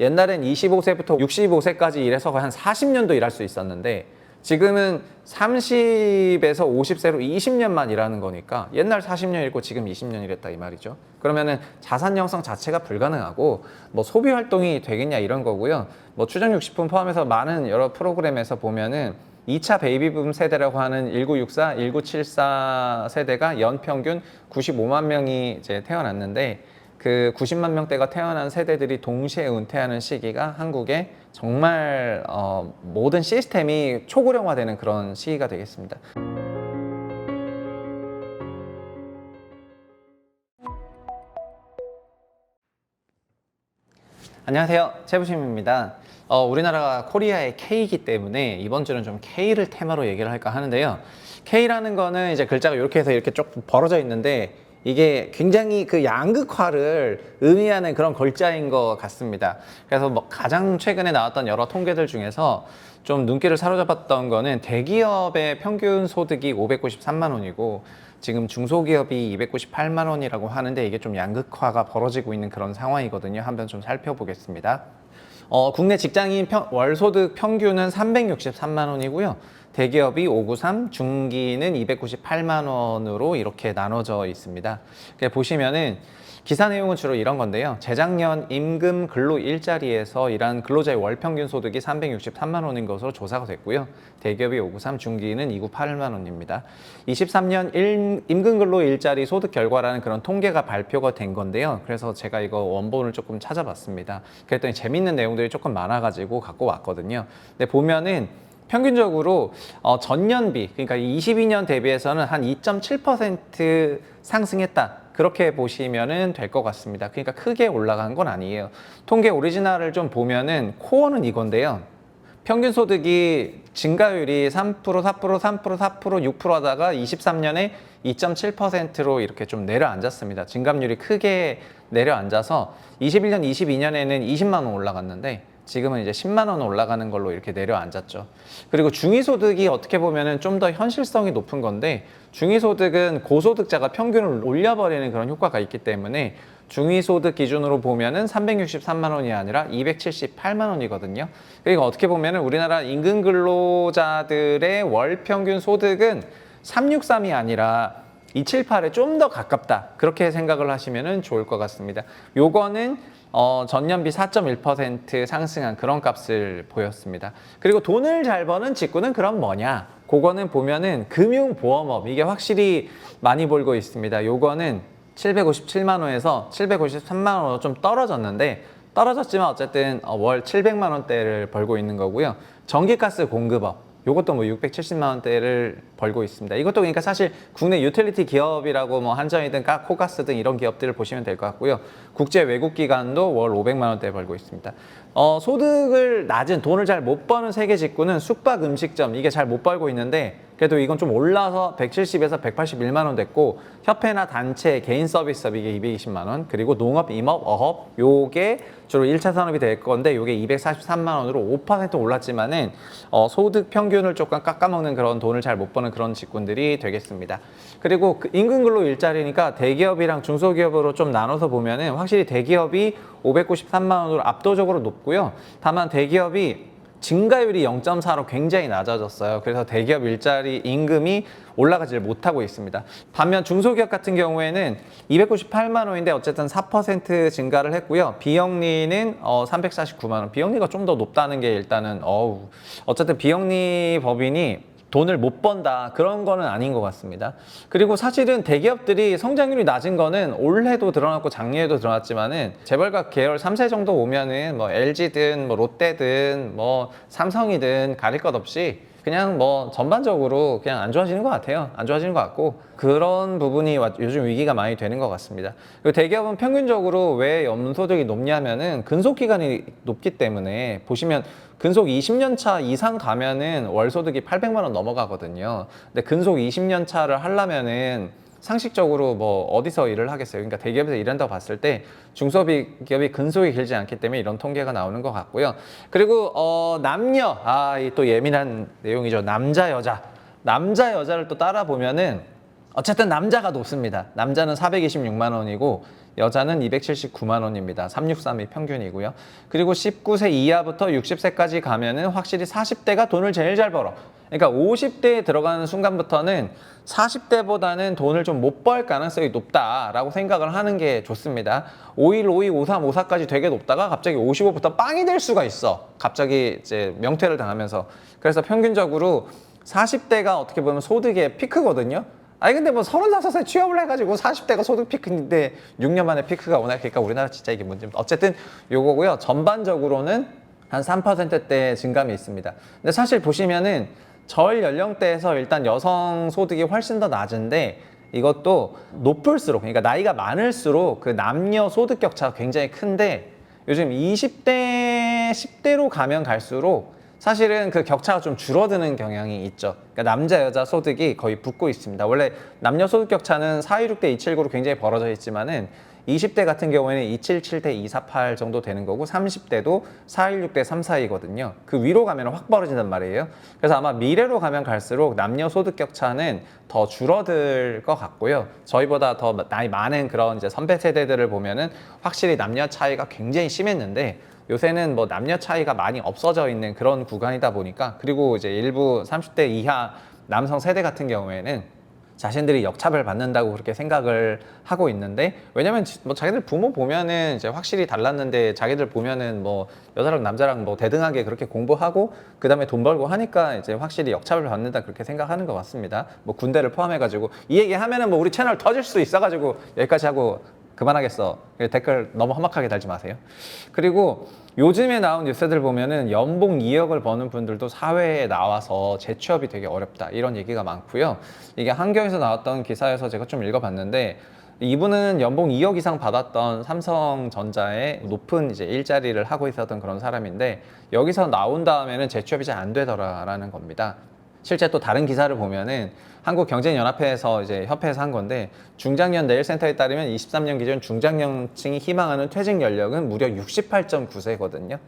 옛날엔 25세부터 65세까지 일해서 거의 한 40년도 일할 수 있었는데 지금은 30에서 50세로 20년만 일하는 거니까 옛날 40년 일고 지금 20년 일했다 이 말이죠. 그러면은 자산 형성 자체가 불가능하고 뭐 소비 활동이 되겠냐 이런 거고요. 뭐 추정육 식품 포함해서 많은 여러 프로그램에서 보면은 2차 베이비붐 세대라고 하는 1964, 1974 세대가 연평균 95만 명이 이제 태어났는데 그 90만 명대가 태어난 세대들이 동시에 은퇴하는 시기가 한국에 정말 어, 모든 시스템이 초고령화되는 그런 시기가 되겠습니다. 안녕하세요. 최부심입니다. 어, 우리나라가 코리아의 K이기 때문에 이번 주는 좀 K를 테마로 얘기를 할까 하는데요. K라는 거는 이제 글자가 이렇게 해서 이렇게 쭉 벌어져 있는데 이게 굉장히 그 양극화를 의미하는 그런 글자인 것 같습니다. 그래서 뭐 가장 최근에 나왔던 여러 통계들 중에서 좀 눈길을 사로잡았던 거는 대기업의 평균 소득이 593만 원이고 지금 중소기업이 298만 원이라고 하는데 이게 좀 양극화가 벌어지고 있는 그런 상황이거든요. 한번 좀 살펴보겠습니다. 어, 국내 직장인 평- 월소득 평균은 363만 원이고요. 대기업이 593, 중기는 298만 원으로 이렇게 나눠져 있습니다. 보시면은 기사 내용은 주로 이런 건데요. 재작년 임금 근로 일자리에서 일한 근로자의 월 평균 소득이 363만 원인 것으로 조사가 됐고요. 대기업이 593, 중기는 298만 원입니다. 23년 일- 임금 근로 일자리 소득 결과라는 그런 통계가 발표가 된 건데요. 그래서 제가 이거 원본을 조금 찾아봤습니다. 그랬더니 재밌는 내용들이 조금 많아가지고 갖고 왔거든요. 근데 보면은 평균적으로 어, 전년비 그러니까 22년 대비해서는 한 2.7% 상승했다. 그렇게 보시면은 될것 같습니다. 그러니까 크게 올라간 건 아니에요. 통계 오리지널을 좀 보면은 코어는 이건데요. 평균 소득이 증가율이 3%, 4%, 3%, 4%, 6% 하다가 23년에 2.7%로 이렇게 좀 내려앉았습니다. 증감률이 크게 내려앉아서 21년, 22년에는 20만 원 올라갔는데 지금은 이제 10만 원 올라가는 걸로 이렇게 내려앉았죠. 그리고 중위소득이 어떻게 보면은 좀 더 현실성이 높은 건데 중위소득은 고소득자가 평균을 올려버리는 그런 효과가 있기 때문에 중위소득 기준으로 보면은 363만 원이 아니라 278만 원이거든요. 그러니까 어떻게 보면은 우리나라 임금 근로자들의 월 평균 소득은 363이 아니라 278에 좀 더 가깝다. 그렇게 생각을 하시면 좋을 것 같습니다. 요거는 어, 전년비 4.1% 상승한 그런 값을 보였습니다. 그리고 돈을 잘 버는 직구는 그럼 뭐냐? 그거는 보면은 금융보험업 이게 확실히 많이 벌고 있습니다. 요거는 757만 원에서 753만 원으로 좀 떨어졌는데 떨어졌지만 어쨌든 어, 월 700만 원대를 벌고 있는 거고요. 전기가스 공급업 요것도 뭐 670만 원대를 벌고 있습니다. 이것도 그러니까 사실 국내 유틸리티 기업이라고 뭐 한전이든 까- 코가스 등 이런 기업들을 보시면 될 것 같고요. 국제 외국 기관도 월 500만 원대 벌고 있습니다. 어, 소득을 낮은 돈을 잘 못 버는 세계 직구는 숙박 음식점 이게 잘 못 벌고 있는데 그래도 이건 좀 올라서 170에서 181만 원 됐고 협회나 단체 개인 서비스업 이게 220만 원 그리고 농업, 임업, 어업 요게 주로 1차 산업이 될 건데 요게 243만 원으로 5% 올랐지만은 어, 소득 평균을 조금 깎아먹는 그런 돈을 잘 못 버는 그런 직군들이 되겠습니다. 그리고 그 임금 근로 일자리니까 대기업이랑 중소기업으로 좀 나눠서 보면은 확실히 대기업이 593만 원으로 압도적으로 높고요. 다만 대기업이 증가율이 0.4로 굉장히 낮아졌어요. 그래서 대기업 일자리 임금이 올라가지를 못하고 있습니다. 반면 중소기업 같은 경우에는 298만 원인데 어쨌든 4% 증가를 했고요. 비영리는 어, 349만 원. 비영리가 좀 더 높다는 게 일단은 어우 어쨌든 비영리 법인이 돈을 못 번다 그런 거는 아닌 것 같습니다. 그리고 사실은 대기업들이 성장률이 낮은 거는 올해도 드러났고 작년에도 드러났지만은 재벌가 계열 3세 정도 오면은 뭐 LG든 뭐 롯데든 뭐 삼성이든 가릴 것 없이 그냥 뭐 전반적으로 그냥 안 좋아지는 것 같아요. 안 좋아지는 것 같고 그런 부분이 와- 요즘 위기가 많이 되는 것 같습니다. 그리고 대기업은 평균적으로 왜 연소득이 높냐면은 근속 기간이 높기 때문에 보시면 근속 20년 차 이상 가면은 월 소득이 800만 원 넘어가거든요. 근데 근속 20년 차를 하려면은 상식적으로 뭐 어디서 일을 하겠어요. 그러니까 대기업에서 일한다고 봤을 때 중소비 기업이 근속이 길지 않기 때문에 이런 통계가 나오는 것 같고요. 그리고 어 남녀 아이또 예민한 내용이죠. 남자 여자 남자 여자를 또 따라 보면은 어쨌든 남자가 높습니다. 남자는 426만 원이고 여자는 279만 원입니다. 363이 평균이고요. 그리고 19세 이하부터 60세까지 가면은 확실히 40대가 돈을 제일 잘 벌어. 그러니까 50대에 들어가는 순간부터는 40대보다는 돈을 좀 못 벌 가능성이 높다라고 생각을 하는 게 좋습니다. 51, 52, 53, 54까지 되게 높다가 갑자기 55부터 빵이 될 수가 있어. 갑자기 이제 명퇴를 당하면서. 그래서 평균적으로 40대가 어떻게 보면 소득의 피크거든요. 아니 근데 뭐 35세 취업을 해가지고 40대가 소득 피크인데 6년 만에 피크가 오나 그러니까 우리나라 진짜 이게 문제입니다. 어쨌든 요거고요. 전반적으로는 한 3%대 증감이 있습니다. 근데 사실 보시면은 절 연령대에서 일단 여성 소득이 훨씬 더 낮은데 이것도 높을수록 그러니까 나이가 많을수록 그 남녀 소득 격차가 굉장히 큰데 요즘 20대 10대로 가면 갈수록 사실은 그 격차가 좀 줄어드는 경향이 있죠. 그러니까 남자 여자 소득이 거의 붙고 있습니다. 원래 남녀 소득 격차는 426대 279로 굉장히 벌어져 있지만은 20대 같은 경우에는 277 대 248 정도 되는 거고 30대도 416 대 342거든요. 그 위로 가면 확 벌어진단 말이에요. 그래서 아마 미래로 가면 갈수록 남녀 소득 격차는 더 줄어들 것 같고요. 저희보다 더 나이 많은 그런 이제 선배 세대들을 보면은 확실히 남녀 차이가 굉장히 심했는데 요새는 뭐 남녀 차이가 많이 없어져 있는 그런 구간이다 보니까 그리고 이제 일부 30대 이하 남성 세대 같은 경우에는 자신들이 역차별 받는다고 그렇게 생각을 하고 있는데 왜냐면 지- 뭐 자기들 부모 보면은 이제 확실히 달랐는데 자기들 보면은 뭐 여자랑 남자랑 뭐 대등하게 그렇게 공부하고 그다음에 돈 벌고 하니까 이제 확실히 역차별 받는다 그렇게 생각하는 것 같습니다. 뭐 군대를 포함해 가지고 이 얘기 하면은 뭐 우리 채널 터질 수 있어 가지고 여기까지 하고 그만하겠어. 댓글 너무 험악하게 달지 마세요. 그리고 요즘에 나온 뉴스들 보면은 연봉 2억을 버는 분들도 사회에 나와서 재취업이 되게 어렵다. 이런 얘기가 많고요. 이게 한겨에서 나왔던 기사에서 제가 좀 읽어봤는데 이분은 연봉 2억 이상 받았던 삼성전자의 높은 이제 일자리를 하고 있었던 그런 사람인데 여기서 나온 다음에는 재취업이 잘 안 되더라라는 겁니다. 실제 또 다른 기사를 보면은 한국 경제연합회에서 이제 협회에서 한 건데 중장년 내일센터에 따르면 23년 기준 중장년층이 희망하는 퇴직 연령은 무려 68.9세거든요.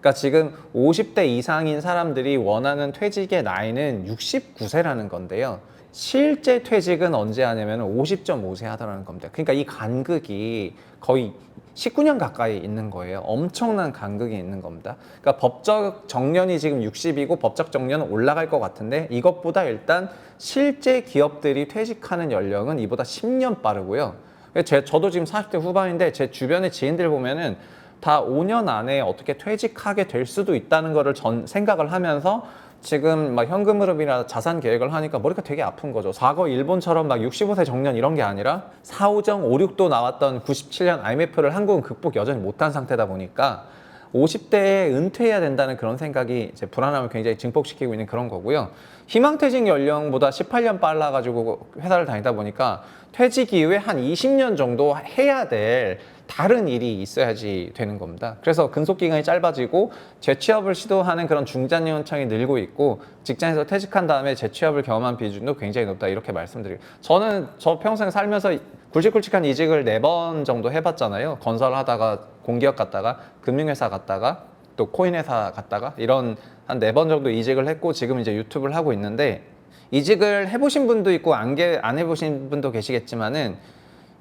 그러니까 지금 50대 이상인 사람들이 원하는 퇴직의 나이는 69세라는 건데요. 실제 퇴직은 언제 하냐면 50.5세 하더라는 겁니다. 그러니까 이 간극이 거의 19년 가까이 있는 거예요. 엄청난 간극이 있는 겁니다. 그러니까 법적 정년이 지금 60이고 법적 정년은 올라갈 것 같은데 이것보다 일단 실제 기업들이 퇴직하는 연령은 이보다 10년 빠르고요. 제, 저도 지금 40대 후반인데 제 주변의 지인들 보면은 다 5년 안에 어떻게 퇴직하게 될 수도 있다는 거를 전 생각을 하면서 지금 막 현금 흐름이나 자산 계획을 하니까 머리가 되게 아픈 거죠. 과거 일본처럼 막 65세 정년 이런 게 아니라 4, 5정, 5, 6도 나왔던 97년 IMF를 한국은 극복 여전히 못한 상태다 보니까 50대에 은퇴해야 된다는 그런 생각이 이제 불안함을 굉장히 증폭시키고 있는 그런 거고요. 희망퇴직 연령보다 18년 빨라가지고 회사를 다니다 보니까 퇴직 이후에 한 20년 정도 해야 될 다른 일이 있어야지 되는 겁니다. 그래서 근속 기간이 짧아지고 재취업을 시도하는 그런 중장년층이 늘고 있고 직장에서 퇴직한 다음에 재취업을 경험한 비중도 굉장히 높다 이렇게 말씀드리고 저는 저 평생 살면서 굵직굵직한 이직을 네 번 정도 해봤잖아요. 건설하다가 공기업 갔다가 금융회사 갔다가 또 코인 회사 갔다가 이런 한 네 번 정도 이직을 했고 지금 이제 유튜브를 하고 있는데 이직을 해보신 분도 있고 안, 게- 안 해보신 분도 계시겠지만은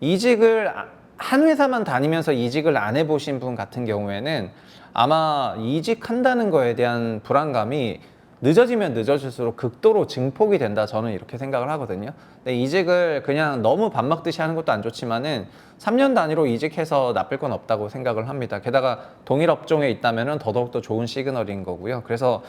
이직을 아- 한 회사만 다니면서 이직을 안 해보신 분 같은 경우에는 아마 이직한다는 거에 대한 불안감이 늦어지면 늦어질수록 극도로 증폭이 된다 저는 이렇게 생각을 하거든요. 근데 이직을 그냥 너무 밥 먹듯이 하는 것도 안 좋지만은 3년 단위로 이직해서 나쁠 건 없다고 생각을 합니다. 게다가 동일 업종에 있다면은 더더욱 더 좋은 시그널인 거고요. 그래서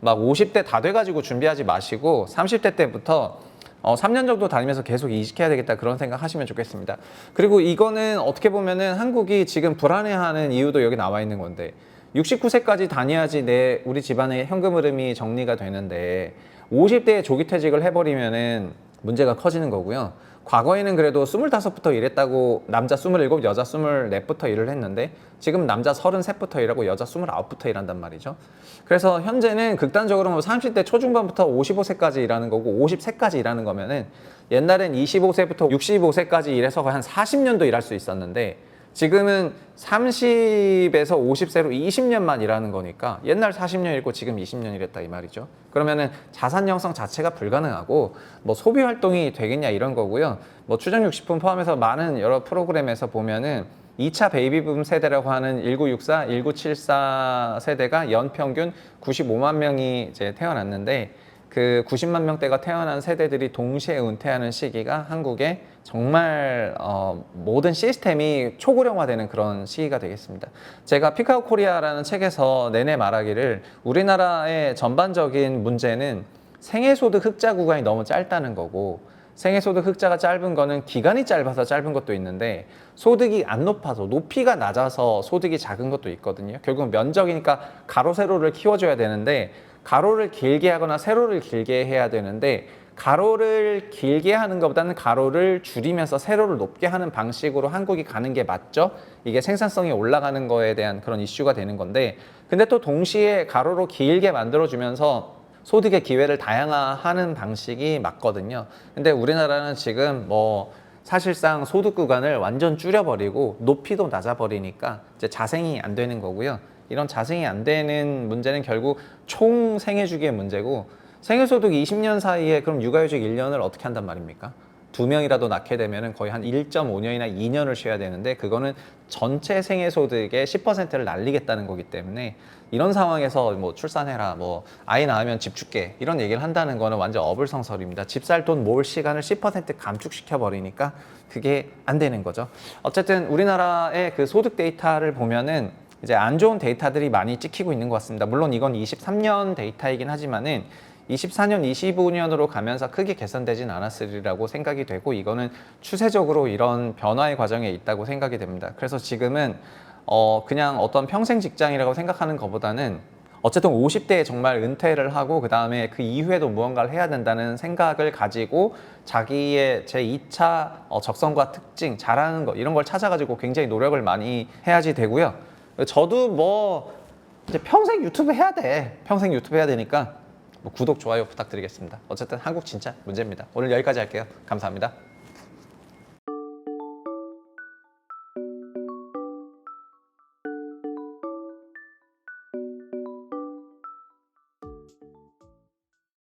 막 50대 다 돼가지고 준비하지 마시고 30대 때부터 어, 3년 정도 다니면서 계속 이직해야 되겠다 그런 생각 하시면 좋겠습니다. 그리고 이거는 어떻게 보면은 한국이 지금 불안해하는 이유도 여기 나와 있는 건데 69세까지 다녀야지 내 우리 집안의 현금 흐름이 정리가 되는데 50대에 조기 퇴직을 해버리면은 문제가 커지는 거고요. 과거에는 그래도 25부터 일했다고 남자 27, 여자 24부터 일을 했는데 지금 남자 33부터 일하고 여자 29부터 일한단 말이죠. 그래서 현재는 극단적으로 뭐 30대 초중반부터 55세까지 일하는 거고 50세까지 일하는 거면은 옛날엔 25세부터 65세까지 일해서 한 40년도 일할 수 있었는데 지금은 30에서 50세로 20년만 일하는 거니까 옛날 40년 일고 지금 20년 일했다 이 말이죠. 그러면은 자산 형성 자체가 불가능하고 뭐 소비 활동이 되겠냐 이런 거고요. 뭐 추정 60분 포함해서 많은 여러 프로그램에서 보면은 2차 베이비붐 세대라고 하는 1964, 1974 세대가 연평균 95만 명이 이제 태어났는데 그 90만 명대가 태어난 세대들이 동시에 은퇴하는 시기가 한국에 정말 어, 모든 시스템이 초고령화되는 그런 시기가 되겠습니다. 제가 피카오 코리아라는 책에서 내내 말하기를 우리나라의 전반적인 문제는 생애소득 흑자 구간이 너무 짧다는 거고 생애소득 흑자가 짧은 거는 기간이 짧아서 짧은 것도 있는데 소득이 안 높아서 높이가 낮아서 소득이 작은 것도 있거든요. 결국 면적이니까 가로 세로를 키워줘야 되는데 가로를 길게 하거나 세로를 길게 해야 되는데 가로를 길게 하는 것보다는 가로를 줄이면서 세로를 높게 하는 방식으로 한국이 가는 게 맞죠? 이게 생산성이 올라가는 거에 대한 그런 이슈가 되는 건데 근데 또 동시에 가로로 길게 만들어주면서 소득의 기회를 다양화하는 방식이 맞거든요. 근데 우리나라는 지금 뭐 사실상 소득 구간을 완전 줄여버리고 높이도 낮아버리니까 이제 자생이 안 되는 거고요. 이런 자생이 안 되는 문제는 결국 총 생애주기의 문제고 생애소득 20년 사이에 그럼 육아휴직 1년을 어떻게 한단 말입니까? 두 명이라도 낳게 되면 거의 한 1.5년이나 2년을 쉬어야 되는데 그거는 전체 생애 소득의 10%를 날리겠다는 거기 때문에 이런 상황에서 뭐 출산해라 뭐 아이 낳으면 집 줄게 이런 얘기를 한다는 거는 완전 어불성설입니다. 집 살 돈 모을 시간을 10% 감축시켜 버리니까 그게 안 되는 거죠. 어쨌든 우리나라의 그 소득 데이터를 보면은 이제 안 좋은 데이터들이 많이 찍히고 있는 것 같습니다. 물론 이건 23년 데이터이긴 하지만은 24년, 25년으로 가면서 크게 개선되진 않았으리라고 생각이 되고 이거는 추세적으로 이런 변화의 과정에 있다고 생각이 됩니다. 그래서 지금은 어 그냥 어떤 평생 직장이라고 생각하는 것보다는 어쨌든 50대에 정말 은퇴를 하고 그 다음에 그 이후에도 무언가를 해야 된다는 생각을 가지고 자기의 제 2차 어, 적성과 특징, 잘하는 거 이런 걸 찾아가지고 굉장히 노력을 많이 해야지 되고요. 저도 뭐 이제 평생 유튜브 해야 돼. 평생 유튜브 해야 되니까 뭐 구독, 좋아요 부탁드리겠습니다. 어쨌든 한국 진짜 문제입니다. 오늘 여기까지 할게요. 감사합니다.